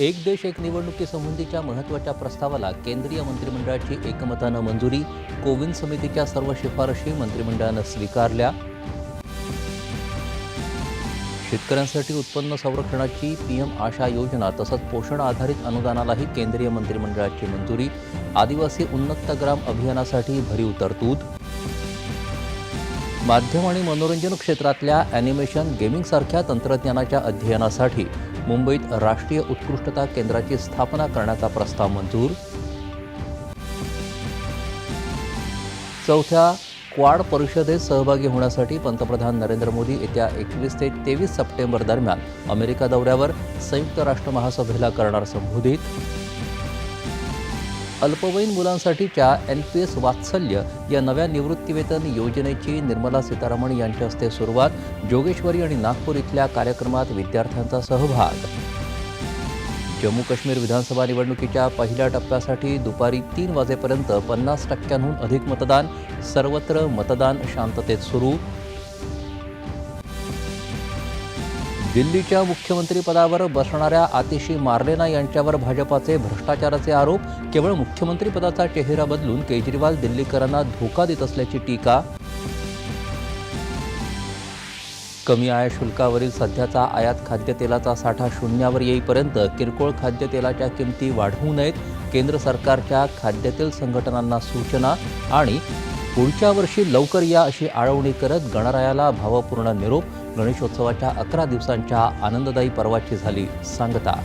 एक देश एक निवडणुकीसंबंधीच्या महत्त्वाच्या प्रस्तावाला केंद्रीय मंत्रिमंडळाची एकमतानं मंजुरी कोविंद समितीच्या सर्व शिफारशी मंत्रिमंडळानं स्वीकारल्या. शेतकऱ्यांसाठी उत्पन्न संरक्षणाची पीएम आशा योजना तसंच पोषण आधारित अनुदानालाही केंद्रीय मंत्रिमंडळाची मंजुरी आदिवासी उन्नत ग्राम अभियानासाठी भरीव तरतूद. माध्यम आणि मनोरंजन क्षेत्रातल्या ॲनिमेशन गेमिंगसारख्या तंत्रज्ञानाच्या अध्ययनासाठी मुंबईत राष्ट्रीय उत्कृष्टता केंद्राची स्थापना करण्याचा प्रस्ताव मंजूर. चौथ्या क्वाड परिषदेत सहभागी होण्यासाठी पंतप्रधान नरेंद्र मोदी येत्या एकवीस ते तेवीस सप्टेंबर दरम्यान अमेरिका दौऱ्यावर संयुक्त राष्ट्र महासभेला करणार संबोधित. अल्पवयीन मुलांसाठीच्या एन पी एस वात्सल्य या नव्या निवृत्तीवेतन योजनेची निर्मला सीतारामन यांच्या हस्ते सुरुवात जोगेश्वरी आणि नागपूर इथल्या कार्यक्रमात विद्यार्थ्यांचा सहभाग. जम्मू काश्मीर विधानसभा निवडणुकीच्या पहिल्या टप्प्यासाठी दुपारी तीन वाजेपर्यंत पन्नास टक्क्यांहून अधिक मतदान सर्वत्र मतदान शांततेत सुरू. दिल्लीच्या मुख्यमंत्रीपदावर बसणाऱ्या आतिशी मार्लेना यांच्यावर भाजपाचे भ्रष्टाचाराचे आरोप केवळ मुख्यमंत्रीपदाचा चेहरा बदलून केजरीवाल दिल्लीकरांना धोका देत असल्याची टीका. कमी आयात शुल्कावरील सध्याचा आयात खाद्यतेलाचा साठा शून्यावर येईपर्यंत किरकोळ खाद्यतेलाच्या किमती वाढवू नयेत केंद्र सरकारच्या खाद्यतेल संघटनांना सूचना आणि पुढच्या वर्षी लवकर या अशी आळवणी करत गणरायाला भावपूर्ण निरोप गणेशोत्सवाच्या अकरा दिवसांच्या आनंददायी पर्वाची झाली सांगता.